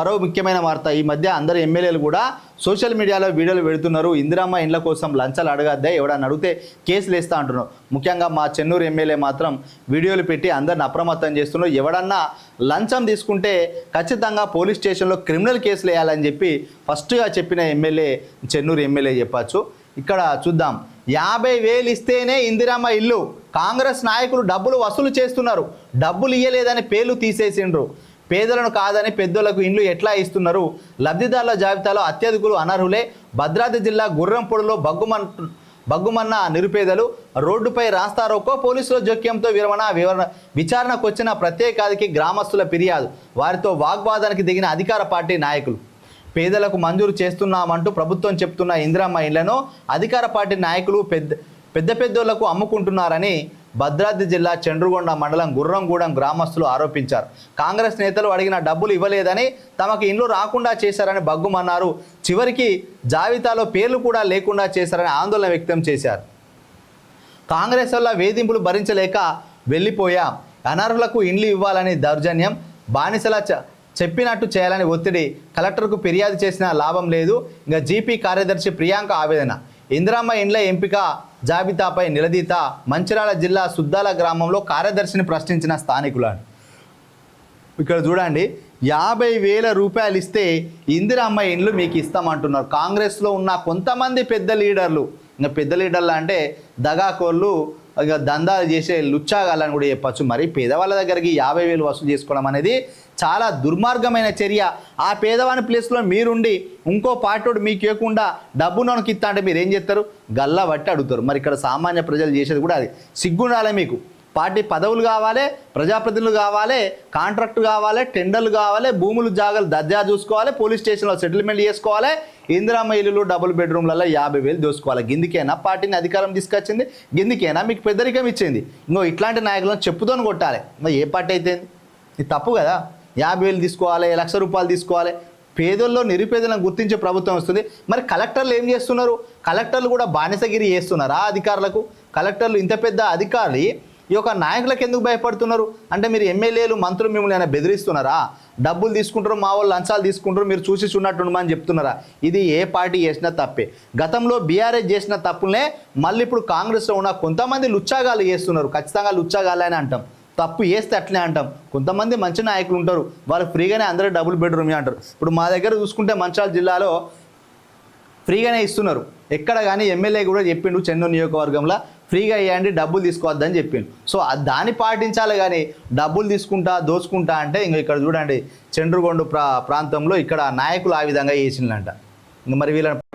మరో ముఖ్యమైన వార్త. ఈ మధ్య అందరు ఎమ్మెల్యేలు కూడా సోషల్ మీడియాలో వీడియోలు పెడుతున్నారు. ఇందిరమ్మ ఇండ్ల కోసం లంచాలు అడగద్దే ఎవడన్నా అడిగితే కేసులు వేస్తా అంటున్నారు. ముఖ్యంగా మా చెన్నూరు ఎమ్మెల్యే మాత్రం వీడియోలు పెట్టి అందరిని అప్రమత్తం చేస్తున్నారు. ఎవడన్నా లంచం తీసుకుంటే ఖచ్చితంగా పోలీస్ స్టేషన్లో క్రిమినల్ కేసులు వేయాలని చెప్పి ఫస్ట్గా చెప్పిన ఎమ్మెల్యే చెన్నూరు ఎమ్మెల్యే చెప్పచ్చు. ఇక్కడ చూద్దాం. యాభై వేలు ఇస్తేనే ఇందిరమ్మ ఇల్లు. కాంగ్రెస్ నాయకులు డబ్బులు వసూలు చేస్తున్నారు. డబ్బులు ఇయ్యలేదని పేర్లు తీసేసిండ్రు. పేదలను కాదని పెద్దలకు ఇండ్లు ఎట్లా ఇస్తున్నారు? లబ్ధిదారుల జాబితాలో అత్యధికులు అనర్హులే. భద్రాద్రి జిల్లా గుర్రంపొడిలో బగ్గుమన్ బగ్గుమన్న నిరుపేదలు రోడ్డుపై రాస్తారోకో పోలీసుల జోక్యంతో విరమణ వివరణ విచారణకు వచ్చిన ప్రత్యేకాదికి గ్రామస్తుల ఫిర్యాదు. వారితో వాగ్వాదానికి దిగిన అధికార పార్టీ నాయకులు. పేదలకు మంజూరు చేస్తున్నామంటూ ప్రభుత్వం చెప్తున్న ఇందిరమ్మ ఇళ్ళను అధికార పార్టీ నాయకులు పెద్ద పెద్ద పెద్దోళ్ళకు అమ్ముకుంటున్నారని భద్రాద్రి జిల్లా చండ్రుగొండ మండలం గుర్రంగూడెం గ్రామస్తులు ఆరోపించారు. కాంగ్రెస్ నేతలు అడిగిన డబ్బులు ఇవ్వలేదని తమకు ఇండ్లు రాకుండా చేశారని బగ్గుమన్నారు. చివరికి జాబితాలో పేర్లు కూడా లేకుండా చేశారని ఆందోళన వ్యక్తం చేశారు. కాంగ్రెస్ వల్ల వేధింపులు భరించలేక వెళ్ళిపోయా. అనర్హులకు ఇండ్లు ఇవ్వాలని దౌర్జన్యం బానిసల చ- చెప్పినట్టు చేయాలని ఒత్తిడి కలెక్టర్కు ఫిర్యాదు చేసినా లాభం లేదు. ఇంకా జీపీ కార్యదర్శి ప్రియాంక ఆవేదన. ఇందిరామ్మ ఇండ్ల ఎంపిక జాబితాపై నిలదీత మంచిరాల జిల్లా సుద్దాల గ్రామంలో కార్యదర్శిని ప్రశ్నించిన స్థానికులను. ఇక్కడ చూడండి యాభై వేల రూపాయలు ఇస్తే ఇందిరమ్మ ఇండ్లు మీకు ఇస్తామంటున్నారు. కాంగ్రెస్లో ఉన్న కొంతమంది పెద్ద లీడర్లు. ఇంకా పెద్ద లీడర్లు అంటే దగాకోళ్ళు ఇక దందాలు చేసే లుచ్చాగాలని కూడా చెప్పచ్చు. మరి పేదవాళ్ళ దగ్గరికి యాభై వేలు వసూలు చేసుకోవడం అనేది చాలా దుర్మార్గమైన చర్య. ఆ పేదవాని ప్లేస్లో మీరుండి ఇంకో పాటోడు మీకు ఇవ్వకుండా డబ్బు నొనకి ఇస్తా అంటే మీరు ఏం చేస్తారు? గల్లా బట్టి అడుగుతారు. మరి ఇక్కడ సామాన్య ప్రజలు చేసేది కూడా అది. సిగ్గుండాలి మీకు. పార్టీ పదవులు కావాలి ప్రజాప్రతినిధులు కావాలి కాంట్రాక్ట్ కావాలి టెండర్లు కావాలి భూములు జాగలు దర్జా చూసుకోవాలి పోలీస్ స్టేషన్లో సెటిల్మెంట్ చేసుకోవాలి. ఇందిరామ ఇల్లులు డబుల్ బెడ్రూమ్లలో యాభై వేలు దోసుకోవాలి. గిందికైనా పార్టీని అధికారం తీసుకొచ్చింది? గిందికైనా మీకు పెద్దరికం ఇచ్చింది? ఇంకో ఇట్లాంటి నాయకులను చెప్పుతోని కొట్టాలి. మరి ఏ పార్టీ అయితే? ఇది తప్పు కదా? యాభై వేలు తీసుకోవాలి లక్ష రూపాయలు తీసుకోవాలి. పేదల్లో నిరుపేదలను గుర్తించే ప్రభుత్వం వస్తుంది. మరి కలెక్టర్లు ఏం చేస్తున్నారు? కలెక్టర్లు కూడా బానిసగిరి చేస్తున్నారా అధికారులకు? కలెక్టర్లు ఇంత పెద్ద అధికారులు ఈ యొక్క నాయకులకు ఎందుకు భయపడుతున్నారు? అంటే మీరు ఎమ్మెల్యేలు మంత్రులు మిమ్మల్ని ఆయన బెదిరిస్తున్నారా? డబ్బులు తీసుకుంటారు మా వాళ్ళు లంచాలు తీసుకుంటారు మీరు చూసి చూడనట్టుండమని చెప్తున్నారా? ఇది ఏ పార్టీ చేసినా తప్పే. గతంలో బీఆర్ఎస్ చేసిన తప్పులనే మళ్ళీ ఇప్పుడు కాంగ్రెస్లో ఉన్న కొంతమంది లుచ్చాగాలు చేస్తున్నారు. ఖచ్చితంగా లుచ్చాగాలు అని అంటాం. తప్పు వేస్తే అట్లే అంటాం. కొంతమంది మంచి నాయకులు ఉంటారు. వాళ్ళు ఫ్రీగానే అందరూ డబుల్ బెడ్రూమ్ అంటారు. ఇప్పుడు మా దగ్గర చూసుకుంటే మంచాల జిల్లాలో ఫ్రీగానే ఇస్తున్నారు. ఎక్కడ కానీ ఎమ్మెల్యే కూడా చెప్పిండు చెన్నూరు నియోజకవర్గంలో ఫ్రీగా ఇవ్వండి డబ్బులు తీసుకోవద్దని చెప్పిండు. సో దాన్ని పాటించాలి కానీ డబ్బులు తీసుకుంటా దోచుకుంటా అంటే ఇంక ఇక్కడ చూడండి చండ్రుగొండ ప్రా ప్రాంతంలో ఇక్కడ నాయకులు ఆ విధంగా చేసిందంట ఇంక మరి వీళ్ళని